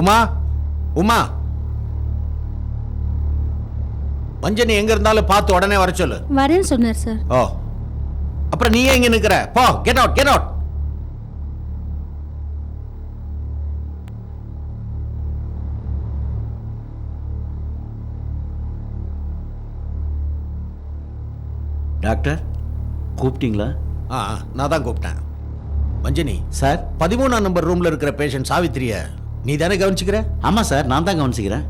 உமா உமா. மஞ்சனி எங்க இருந்தாலும் பார்த்து உடனே வர சொல்லு. வரேன்னு சொன்னார் சார். ஓ. அப்புறம் நீ இங்க நிக்கிற? போ get out get out doctor கூப்பிட்டீங்களா? ஆ நான் தான் கூப்பிட்டேன். மஞ்சனி சார்? பதிமூணாம் நம்பர் ரூம்ல இருக்கிற பேஷண்ட் சாவித்திரிய நீ தானே கவனிச்சுக்கிற? ஆமாம் சார் நான் தான் கவனிச்சிக்கிறேன்.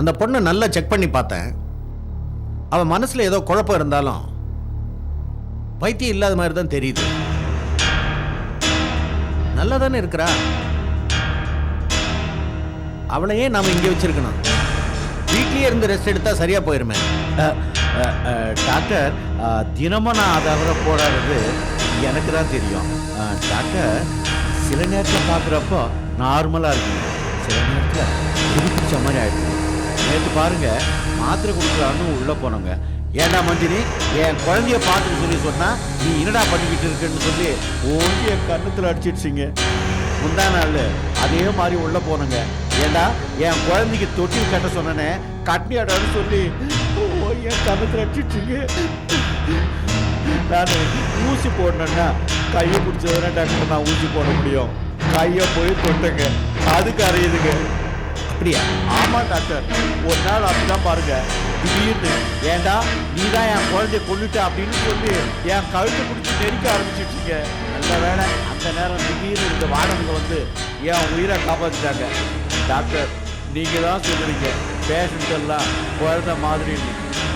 அந்த பொண்ணை நல்லா செக் பண்ணி பார்த்தேன். அவன் மனசில் ஏதோ குழப்பம் இருந்தாலும் பைத்தியம் இல்லாத மாதிரி தான் தெரியுது. நல்லா தானே இருக்கிறா? அவளையே நாம் இங்கே வச்சிருக்கணும். வீட்லேயே இருந்து ரெஸ்ட் எடுத்தால் சரியாக போயிருமே. டாக்டர் தினமும் நான் அதை அவரை போடாதது எனக்கு தான் தெரியும். டாக்டர் சில நேரத்தில் பார்க்குறப்போ நார்மலாக இருக்குங்க சில நேரத்தில் பிடிச்ச மாதிரி ஆயிடுச்சு நேற்று பாருங்க மாத்திரை கொடுக்குறான்னு உள்ளே போனோங்க ஏண்டா மஞ்சினி என் குழந்தைய பார்த்துட்டு சொல்லி சொன்னால் நீ என்னடா பண்ணிக்கிட்டு இருக்குன்னு சொல்லி ஓங்கி என் கண்ணத்தில் அடிச்சிடுச்சிங்க. முந்தா நாள் அதே மாதிரி உள்ளே போனங்க ஏண்டா என் குழந்தைக்கு தொட்டில் கட்ட சொன்னனே கட்டியாடான்னு சொல்லி ஓ, என் கண்ணத்தில் அடிச்சிடுச்சிங்க. நான் ஊசி போடணுன்னா கையை பிடிச்சதுனா டாக்டர் நான் ஊசி போட முடியும். கையை போய் தொட்டுங்க அதுக்கு அறியுதுங்க. அப்படியா? ஆமா டாக்டர். ஒரு நாள் அப்படிதான் பாருங்க. திடீர்னு ஏண்டா நீ தான் என் குழந்தைய கொண்டுட்ட அப்படின்னு சொல்லி என் கழுத்தை பிடிச்சி நெருக்க ஆரம்பிச்சிருச்சீங்க நல்ல வேளை அந்த நேரம் திடீர்னு இந்த வாடகை வந்து என் உயிரை காப்பாற்றிட்டாங்க டாக்டர் நீங்க தான் சொல்லுறீங்க. பேஷண்ட் எல்லாம் குழந்தை மாதிரி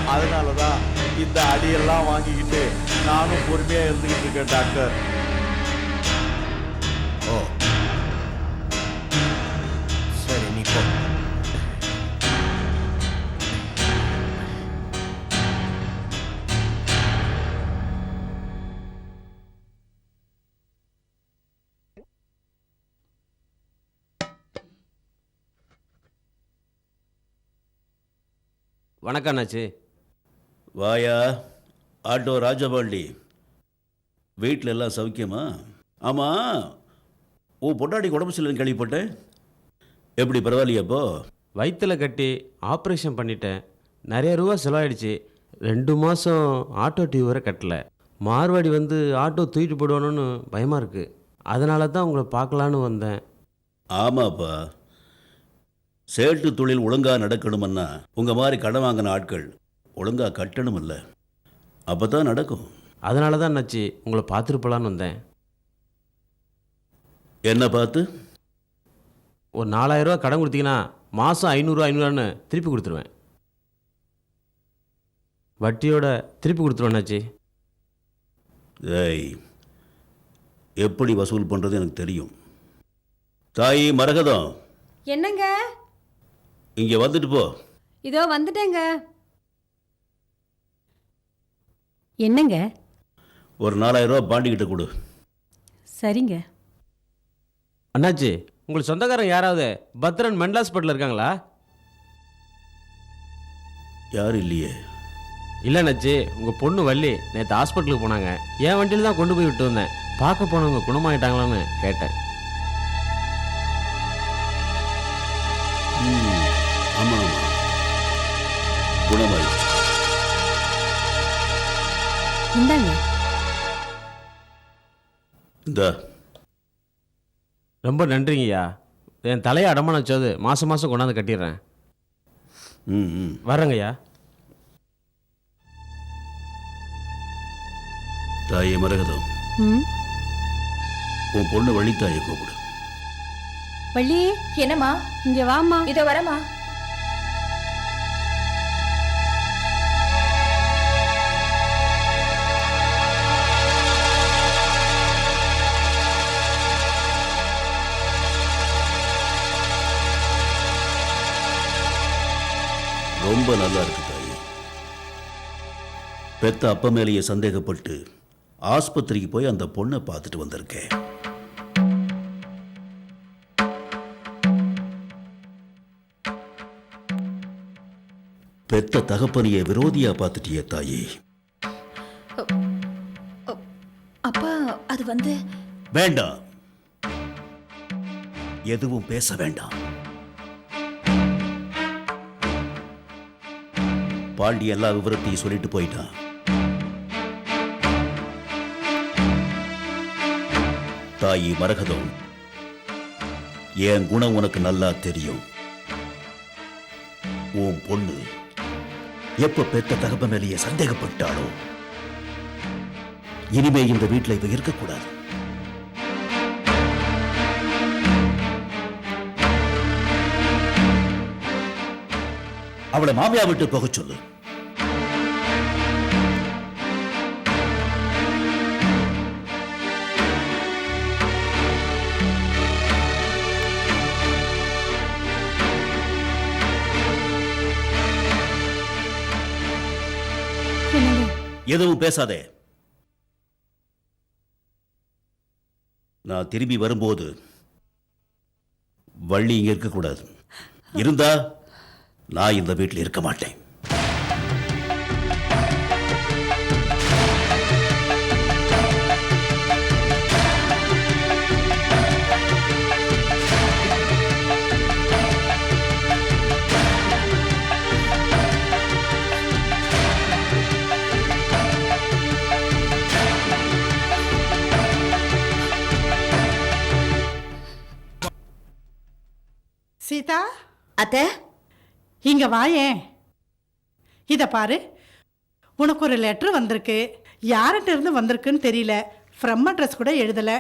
அதனால தான் இந்த அடியெல்லாம் வாங்கிக்கிட்டு நானும் பொறுமையாக இருந்துக்கிட்டு இருக்கேன் டாக்டர். ஓ. வணக்கம் அண்ணாச்சி. வாயா ஆட்டோ ராஜபாண்டி. வீட்டில் எல்லாம் சௌக்கியமா? ஆமாம் ஓ பொண்டாடி உடம்பு சரியில்லைன்னு கேள்விப்பட்டேன். எப்படி பரவாயில்லையாப்போ வயிற்றில் கட்டி ஆப்ரேஷன் பண்ணிட்டேன். நிறைய ரூபா செலவாயிடுச்சு. ரெண்டு மாதம் ஆட்டோ டியூ வரை கட்டல. மார்வாடி வந்து ஆட்டோ தூக்கிட்டு போடுவானோன்னு பயமாக இருக்குது அதனால தான் உங்களை பார்க்கலான்னு வந்தேன். ஆமாப்பா. சேட்டு தொழில் ஒழுங்காக நடக்கணுமன்னா உங்கள் மாதிரி கடன் வாங்கின ஆட்கள் ஒழுங்காக கட்டணும் இல்லை அப்போ தான் நடக்கும். அதனால தான் அண்ணாச்சி உங்களை பார்த்துட்டு போகலான்னு வந்தேன். என்ன பார்த்து? ஒரு நாலாயிரரூவா கடன் கொடுத்தீங்கன்னா மாதம் ஐநூறுரூவா ஐநூறுவான்னு திருப்பி கொடுத்துருவேன். வட்டியோட திருப்பி கொடுத்துருவேன் அண்ணாச்சி. ஏய் எப்படி வசூல் பண்ணுறது எனக்கு தெரியும். தாயி மரகதம். என்னங்க? இங்கே வந்துட்டு போ. இதோ வந்துட்டேங்க. என்னங்க? ஒரு நாலாயிரம் ரூபா பாண்டிக்கிட்ட கொடு. சரிங்க. அண்ணாச்சி உங்களுக்கு சொந்தக்காரங்க யாராவது பத்ரன் மெண்டல் ஹாஸ்பிட்டல் இருக்காங்களா? யாரும் இல்லையே? இல்லை அண்ணாச்சி உங்கள் பொண்ணு வள்ளி நேற்று ஹாஸ்பிட்டலுக்கு போனாங்க. என் வண்டியில் தான் கொண்டு போய் விட்டு வந்தேன். பார்க்க போனவங்க குணமாயிட்டாங்களான்னு கேட்டேன். இந்தாங்க. இந்த. ரொம்ப நன்றிங்கய்யா. என் தலையை அடமான வச்சது மாதம் மாதம் கொண்டாந்து கட்டிடுறேன். ம் ம். வர்றேங்கய்யா தாயே மரகதம். ம். உன் பொண்ணு வழித்தாயை கூப்பிடு. வள்ளி என்னம்மா? இங்க வாம்மா. இதோ வரமா ரொம்ப நல்லா இருக்கு தாயி. பெத்த அப்ப மேலேயே சந்தேகப்பட்டு ஆஸ்பத்திரிக்கு போய் அந்த பொண்ணை பார்த்துட்டு வந்திருக்கேன். பெத்த தகப்பனைய விரோதியா பார்த்துட்டியே தாயி. அப்பா அது வந்து வேண்டாம். எதுவும் பேச வேண்டாம். பாண்டி எல்லா விவரத்தையும் சொல்லிட்டு போயிட்டான் தாயி மரகதம் என் குணம் உனக்கு நல்லா தெரியும். உன் பொண்ணு எப்ப பெத்த தகப்ப மேலேயே சந்தேகப்பட்டாலோ இனிமே இந்த வீட்டில் இவ இருக்கக்கூடாது. அவளை மாமியா விட்டு போகச் சொல்லு. எதுவும் பேசாதே. நான் திரும்பி வரும்போது வள்ளி இங்க இருக்கக்கூடாது. இருந்தா நான் இந்த வீட்டில் இருக்க மாட்டேன். சீதா? அத்த? இங்கே வாயேன் இதை பாரு. உனக்கு ஒரு லெட்ரு வந்திருக்கு. யார்கிட்ட இருந்து வந்திருக்குன்னு தெரியல. ஃப்ரம் அட்ரஸ் கூட எழுதலை.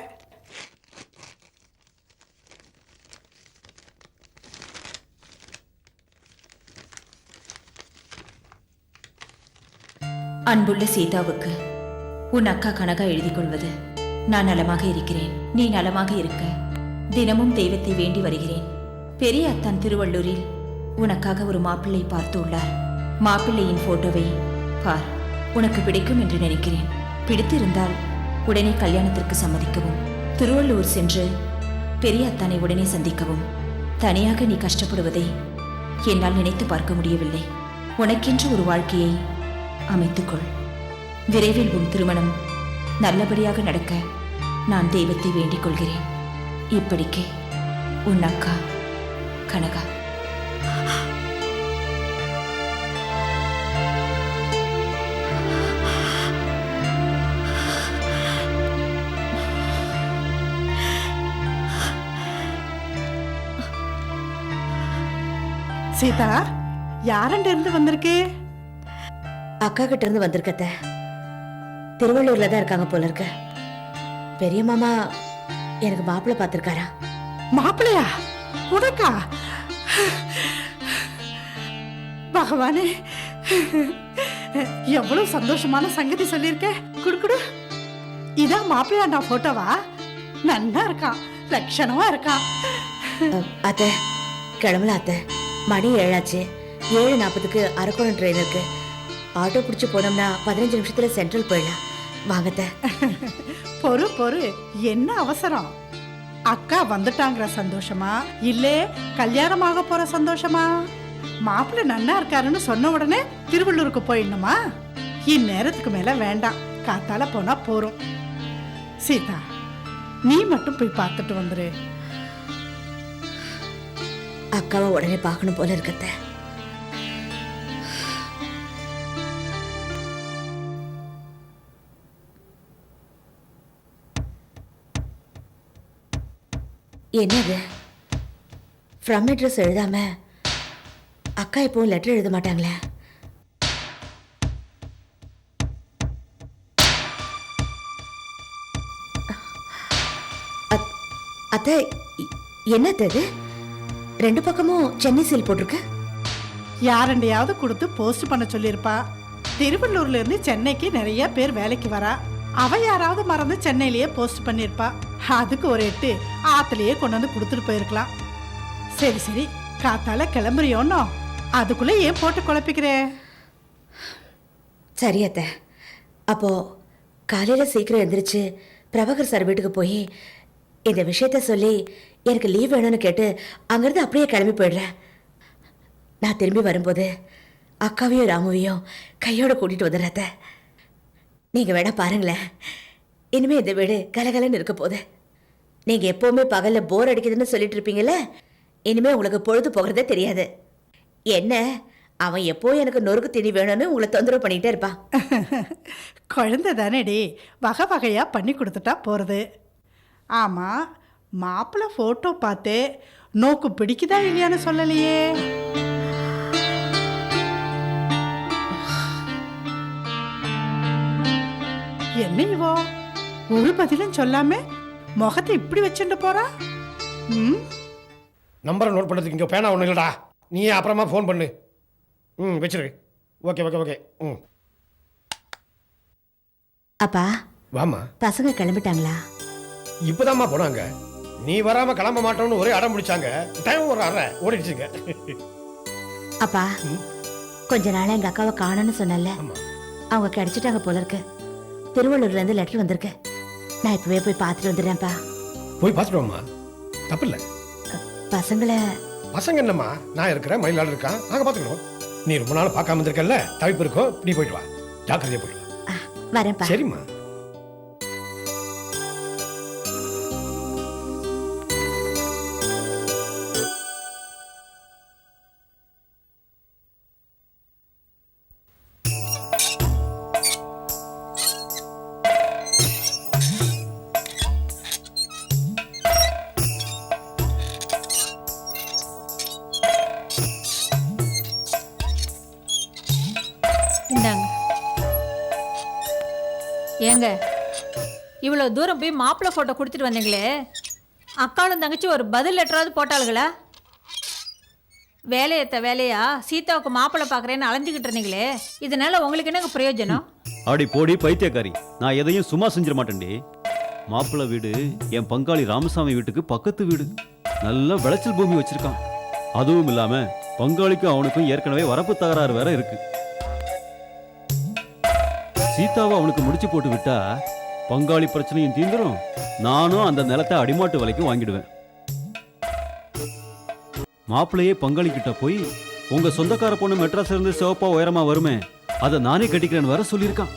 அன்புள்ள சீதாவுக்கு உன் அக்கா கனகா எழுதி கொள்வது. நான் நலமாக இருக்கிறேன். நீ நலமாக இருக்க. தினமும் தெய்வத்தை வேண்டி வருகிறேன். பெரிய அத்தான் திருவள்ளூரில் உனக்காக ஒரு மாப்பிள்ளை பார்த்து உள்ளார் மாப்பிள்ளையின் போட்டோவை பார். உனக்கு பிடிக்கும் என்று நினைக்கிறேன். பிடித்திருந்தால் உடனே கல்யாணத்திற்கு சம்மதிக்கவும். திருவள்ளூர் சென்று பெரிய அத்தானை உடனே சந்திக்கவும். தனியாக நீ கஷ்டப்படுவதை என்னால் நினைத்து பார்க்க முடியவில்லை. உனக்கென்று ஒரு வாழ்க்கையை அமைத்துக்கொள். விரைவில் உன் திருமணம் நல்லபடியாக நடக்க நான் தெய்வத்தை வேண்டிக் கொள்கிறேன். இப்படிக்கே உன் அக்கா கனகா. சீதா யார்கிட்ட இருந்து வந்திருக்கு? அக்கா கிட்ட இருந்து வந்திருக்கத்த திருவள்ளூர்ல தான் இருக்காங்க போல இருக்க. பெரிய மாமா எனக்கு மாப்பிள்ளை பார்த்திருக்காரா? மாப்பிள்ளையா? உனக்கா? பகவானே எவ்வளவு சந்தோஷமான சங்கதி சொல்லியிருக்க. குடு குடு. இதான் மாப்பிள்ளையா நான் போட்டோவா? நன்னா இருக்கான் லட்சணமா இருக்கான் அத்தை கிளம்பல அத்தை. மணி ஏழாச்சு. ஏழு நாற்பதுக்கு அரக்கோணம் ட்ரெயின் இருக்கு. ஆட்டோ பிடிச்சி போனோம்னா பதினஞ்சு நிமிஷத்துல சென்ட்ரல் போயிடலாம். வாங்கத்த பொறு பொறு. என்ன அவசரம்? அக்கா வந்துட்டாங்கிற சந்தோஷமா? இல்லே கல்யாணமாக போற சந்தோஷமா? மாப்பிள்ளை நன்னா இருக்காருன்னு சொன்ன உடனே திருவள்ளூருக்கு போயிடணுமா? இந்நேரத்துக்கு மேல வேண்டாம். காத்தால போனா போறோம். சீதா நீ மட்டும் போய் பார்த்துட்டு வந்துரு. அக்காவை உடனே பார்க்கணும் போல இருக்கத்த. என்னது? ஃப்ரம் அட்ரஸ் எழுதாம அக்கா இப்போ லெட்டர் எழுத மாட்டாங்களே? அத்தை என்னத்தது ரெண்டு பக்கமும் சென்னை சீல் போட்டிருக்கு. யாரண்டையாவது கொடுத்து போஸ்ட் பண்ண சொல்லியிருப்பா. திருவள்ளூர்ல இருந்து சென்னைக்கு நிறைய பேர் வேலைக்கு வரா. அவ யாராவது மறந்து சென்னையிலேயே போஸ்ட் பண்ணியிருப்பா. அதுக்கு ஒரு எட்டு ஆத்துலயே கொண்டு வந்து கொடுத்துட்டு போயிருக்கலாம். சரி சரி காத்தால கிளம்புறியோன்னோ? அதுக்குள்ள ஏன் போட்டு குழப்பிக்கிறே? சரி அத்தை. அப்போ காலையில் சீக்கிரம் எந்திரிச்சு பிரபாகர் சார் வீட்டுக்கு போய் இந்த விஷயத்த சொல்லி எனக்கு லீவ் வேணும்னு கேட்டு அங்கேருந்து அப்படியே கிளம்பி போயிடுறேன். நான் திரும்பி வரும்போது அக்காவையும் ராமுவையும் கையோட கூட்டிட்டு வந்துடுறேன் நீங்கள் வேணால் பாருங்களேன். இனிமேல் இந்த வீடு கலகலன்னு இருக்க போகுது. நீங்கள் எப்போவுமே பகலில் போர் அடிக்குதுன்னு சொல்லிட்டு இருப்பீங்கல்ல? இனிமேல் உங்களுக்கு பொழுது போகிறதே தெரியாது. என்ன? அவன் எப்போ எனக்கு நொறுக்கு திணி வேணும்னு உங்களை தொந்தரவு பண்ணிகிட்டே இருப்பான் குழந்தை தானேடி. வகை வகையாக பண்ணி கொடுத்துட்டா போகிறது ஆமாம் மாப்பிள்ளை ஃபோட்டோ பார்த்து நோக்கு பிடிக்குதா இல்லையான்னு சொல்லலையே. என்ன இவோ? ஒரு பதிலும் சொல்லாம முகத்தை இப்படி வச்சுட்டு போறா? ம்? நம்பரை நோட் பண்ணுறதுக்கு இங்கே பேனா ஒன்றும் இல்லைடா. நீயே அப்புறமா ஃபோன் பண்ணு. ம் வச்சிரு. Okay okay okay. ம். அப்பா வாம்மா. பசங்க கிளம்பிட்டாங்களா? இப்போதாம்மா போனாங்க. நீ வராமல் கிளம்ப மாட்டோம்னு ஒரே அடம் பிடிச்சாங்க. டைம் ஒரு அரை. ஓடிடுச்சுங்க. அப்பா. கொஞ்ச நாளா எங்க அக்காவை காணோன்னு சொன்னல. அவங்க கிடைச்சிட்டாங்க போல இருக்கு. திருவள்ளூர்ல இருந்து லெட்டர் வந்திருக்கு. நான் இப்பவே போய் பார்த்துட்டு வந்துடுறேன்ப்பா. போய் பார்த்துட்டு வாம்மா. தப்பு இல்லை. பசங்களை பசங்க என்னம்மா? நான் இருக்கிறேன் மயிலாள் இருக்கான். நாங்கள் பார்த்துக்கணும் நீ ரொம்ப நாள் பார்க்காம இருந்திருக்கல்ல? தவிப்பு இருக்கோ? நீ போயிட்டு வா. ஜாக்கிரதையா போயிட்டு வா. வரேன்ப்பா. சரிம்மா. ஏங்க இவ்வளோ தூரம் போய் மாப்பிள்ளை ஃபோட்டோ கொடுத்துட்டு வந்தீங்களே. அக்காலும் தங்கச்சி ஒரு பதில் லெட்டராவது போட்டாளுங்களா வேலையத்த வேலையா? சீதாவுக்கு மாப்பிள்ளை பார்க்குறேன்னு அலைஞ்சிக்கிட்டு இருந்தீங்களே. இதனால உங்களுக்கு என்னங்க பிரயோஜனம்? அடி போடி பைத்தியக்காரி. நான் எதையும் சும்மா செஞ்சிட மாட்டேன்டி. மாப்பிள்ளை வீடு என் பங்காளி ராமசாமி வீட்டுக்கு பக்கத்து வீடு. நல்ல விளைச்சல் பூமி வச்சிருக்கான். அதுவும் இல்லாம பங்காளிக்கும் அவனுக்கும் ஏற்கனவே வரப்பு தகராறு வேற இருக்கு. சீதாவை அவனுக்கு முடிச்சு போட்டு விட்டா பங்காளி பிரச்சனையும் தீந்துரும். நானும் அந்த நிலத்தை அடிமாட்டு விலைக்கு வாங்கிடுவேன். மாப்பிள்ளையே பங்காளி கிட்ட போய் உங்க சொந்தக்கார பொண்ணு மெட்ராஸ் இருந்து சிவப்பா உயரமா வருமே அதை நானே கட்டிக்கிறேன்னு வர சொல்லியிருக்கான்.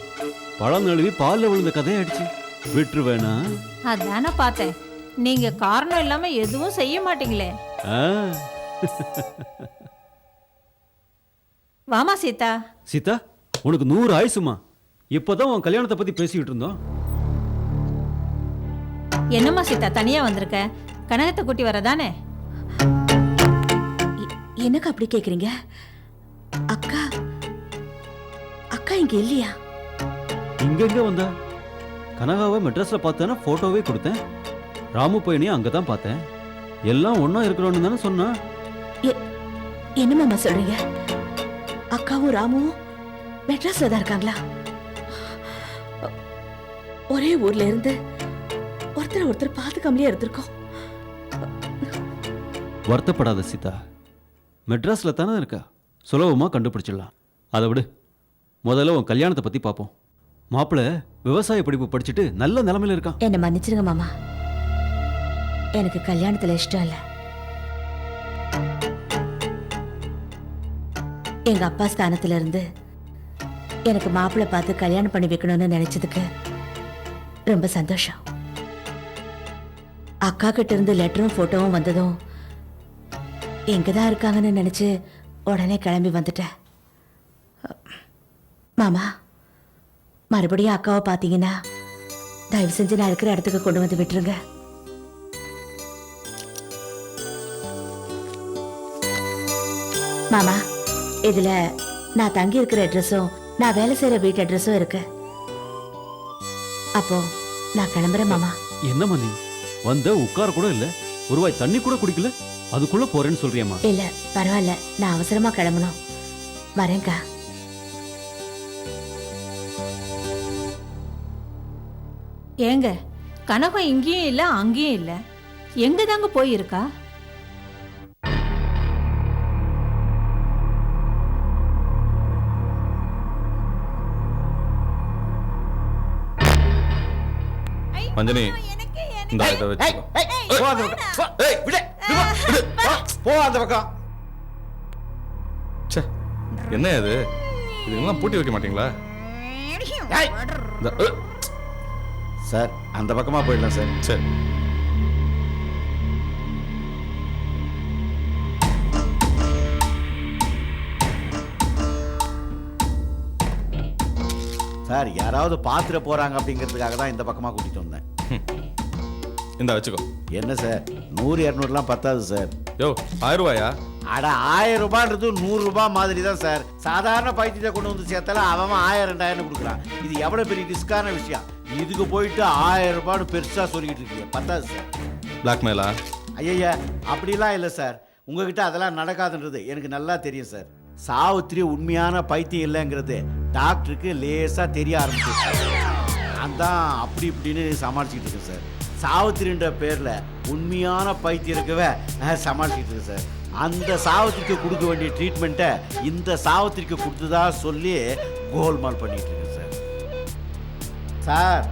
பழம் நழுவி பால்ல விழுந்த கதையாயிடுச்சு விட்டுருவேனா? அதானே பார்த்தேன். நீங்க காரணம் இல்லாம எதுவும் செய்ய மாட்டீங்களே. வாமா சீதா. சீதா உனக்கு நூறு ஆயுசுமா? இப்பதான் உன் கல்யாணத்தை பத்தி பேசிக்கிட்டு இருந்தோம். என்னம்மா சீதா தனியா வந்திருக்க? கனகத்தை கூட்டி வரதானே? எ- என்னக்கா அப்படி கேக்குறீங்க? அக்கா அக்கா இங்க இல்லையா? இங்க எங்க வந்தா? கனகாவை மெட்ராஸ்ல பார்த்தேன்னா போட்டோவே கொடுத்தேன். ராமு பையனையும் அங்கதான் பார்த்தேன். எல்லாம் ஒண்ணா இருக்கிறோன்னு தானே சொன்னா? என்ன மாமா சொல்றீங்க? அக்காவும் ராமுவும் மெட்ராஸ்ல தான் இருக்காங்களா? ஒரே ஊர்ல இருந்து ஒருத்தர் ஒருத்தர் பார்த்துக்காமலே இருந்திருக்கோம். வருத்தப்படாத சீதா. மெட்ராஸ்ல தானே இருக்கா? சுலபமா கண்டுபிடிச்சிடலாம். அதை விடு. முதல்ல உன் கல்யாணத்தை பத்தி பார்ப்போம் மாப்பிள்ளை விவசாய படிப்பு படிச்சுட்டு நல்ல நிலைமையில இருக்கான். என்னை மன்னிச்சிருங்க மாமா. எனக்கு கல்யாணத்துல இஷ்டம் இல்ல. எங்க அப்பா ஸ்தானத்துல இருந்து எனக்கு மாப்பிள்ளை பார்த்து கல்யாணம் பண்ணி வைக்கணும்னு நினைச்சதுக்கு ரொம்ப சந்தோஷம். அக்கா கிட்ட இருந்து லெட்டரும் போட்டோவும் வந்ததும் எங்க தான் இருக்காங்கன்னு நினைச்சு உடனே கிளம்பி வந்துட்டேன் மாமா மறுபடியும் அக்காவை பார்த்தீங்கன்னா தயவு செஞ்சு நான் இருக்கிற இடத்துக்கு கொண்டு வந்து விட்டுருங்க. மாமா இதுல நான் தங்கி இருக்கிற அட்ரஸும் நான் வேலை செய்யற வீட்டு அட்ரஸும் இருக்கு. அப்போ நான் கிளம்புறேன் மாமா. என்னம்மா நீ? வந்த உட்கார கூட இல்ல. ஒரு வாய் தண்ணி கூட குடிக்கல. அதுக்குள்ள போறேன்னு சொல்றியம்மா. இல்ல பரவாயில்ல. நான் அவசரமா கிளம்பணும். வரேன்க்கா. ஏங்க கனகம் இங்கேயும் இல்லை அங்கேயும் இல்லை. எங்க தாங்க போயிருக்கா? மஞ்சனி இந்த இதை வச்சுக்கோ. போ அந்த பக்கம். போ. ஏய், விடு, விடு, விடு. போ, போ அந்த பக்கம். ச்சே என்ன இது? இதெல்லாம் பூட்டி வைக்க மாட்டீங்களா? ஏய். இந்த அ, சார் அந்த பக்கமா போயிடலாம் சார். சரி சார் யாராவது பாத்துட போறாங்க அப்படிங்கிறதுக்காக தான் இந்த பக்கமா கூட்டிட்டு வந்தேன். இந்த வச்சுக்கோ. என்ன சார்? நூறு இரநூறுலாம் பத்தாது சார். யோ ஆயிரம் ரூபாயா? அட ஆயிரம் ரூபான்றது நூறு ரூபாய் மாதிரி தான் சார். சாதாரண பைத்தியத்தை கொண்டு வந்து சேர்த்தாலும் அவன் ஆயிரம் ரெண்டாயிரம் கொடுக்குறான் இது எவ்வளவு பெரிய ரிஸ்கான விஷயம்? இதுக்கு போயிட்டு ஆயிரம் ரூபான்னு பெருசா சொல்லிட்டு இருக்கீங்க. பத்தாது சார். பிளாக்மெயிலா ஐயா அப்படிலாம் இல்லை சார். உங்ககிட்ட அதெல்லாம் நடக்காதுன்றது எனக்கு நல்லா தெரியும் சார். சாவித்திரி உண்மையான பைத்தியம் இல்லைங்கிறது டாக்டருக்கு லேசா தெரிய ஆரம்பிச்சிருச்சு நான் தான் அப்படி இப்படின்னு சமாளிச்சுட்டு இருக்கேன் சார். சாவித்திரின்ற பேரில் உண்மையான பைத்தியம் இருக்கவே நான் சமாளிச்சுட்டு இருக்கேன் சார். அந்த சாவத்திற்கு கொடுக்க வேண்டிய ட்ரீட்மெண்ட்டை இந்த சாவித்திரிக்கு கொடுத்ததா சொல்லி கோல்மால் பண்ணிட்டு இருக்கேன் சார். சார்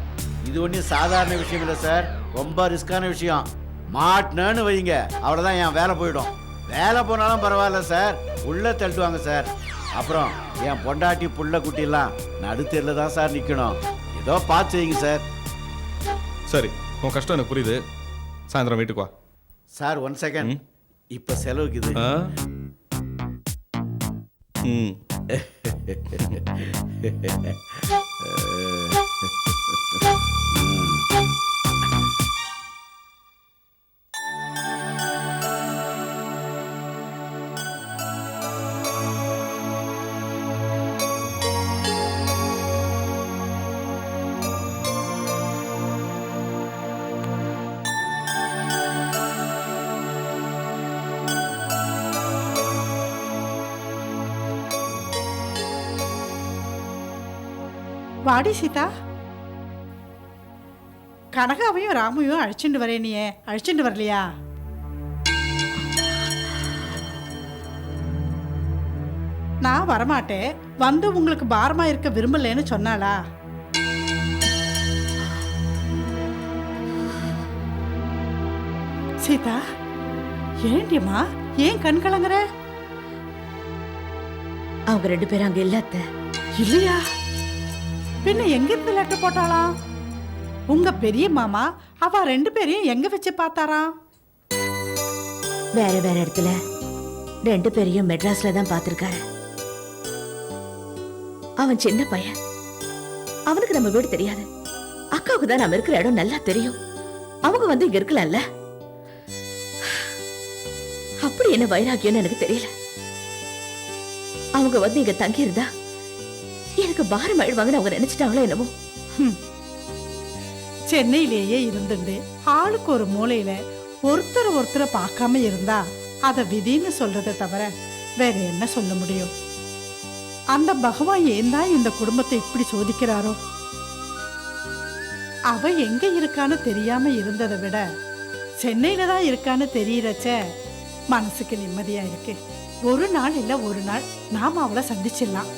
இது ஒன்றும் சாதாரண விஷயம் இல்லை சார். ரொம்ப ரிஸ்கான விஷயம். மாட்டினேன்னு வைங்க அவ்வளோதான் என் வேலை போயிடும். வேலை போனாலும் பரவாயில்ல சார். உள்ளே தள்ளுவாங்க சார். அப்புறம் என் பொண்டாட்டி புள்ள குட்டிலாம் நடுத்தெருல தான் சார் நிற்கணும் ஏதோ பார்த்து வைங்க சார். சரி உன் கஷ்டம் எனக்கு புரியுது. சாயந்தரம் வீட்டுக்கு வா. சார் ஒன் செகண்ட் இப்போ செலவுக்கு இது ஆ? ம். வாடி சீதா. கனகாவையும் ராமையும் அழைச்சிட்டு வரேனியே அழைச்சிட்டு வரலையா? நான் வரமாட்டேன். வந்து உங்களுக்கு பாரமா இருக்க விரும்பலன்னு சொன்னாளா? சீதா ஏண்டியம்மா ஏன் கண் கலங்குற? அவங்க ரெண்டு பேரும் அங்க இல்ல அத்தை இல்லையா? பின்ன எங்க இருந்து லெட்டர் போட்டாளாம்? உங்க பெரிய மாமா அவ ரெண்டு பேரையும் எங்க வச்சு பார்த்தாராம்? வேற வேற இடத்துல. ரெண்டு பேரையும் மெட்ராஸ்ல தான் பார்த்திருக்காரு. அவன் சின்ன பையன். அவனுக்கு நம்ம வீடு தெரியாது. அக்காவுக்கு தான் நம்ம இருக்கிற இடம் நல்லா தெரியும். அவங்க வந்து இங்க இருக்கலாம்ல? அப்படி என்ன வைராக்கியம்னு எனக்கு தெரியல. அவங்க வந்து இங்க தங்கி இருந்தா எனக்கு பாரம் அழுவாங்கன்னு அவங்க நினைச்சிட்டாங்களோ என்னமோ சென்னையிலேயே இருந்துண்டு. ஆளுக்கு ஒரு மூலையில ஒருத்தர் ஒருத்தரை பார்க்காம இருந்தா அத விதின்னு சொல்றதை தவிர வேற என்ன சொல்ல முடியும்? அந்த பகவான் ஏன் தான் இந்த குடும்பத்தை இப்படி சோதிக்கிறாரோ? அவ எங்க இருக்கான்னு தெரியாம இருந்ததை விட சென்னையில தான் இருக்கான்னு தெரியறச்ச மனசுக்கு நிம்மதியா இருக்கு. ஒரு நாள் இல்ல ஒரு நாள் நாம அவளை சந்திச்சிடலாம்.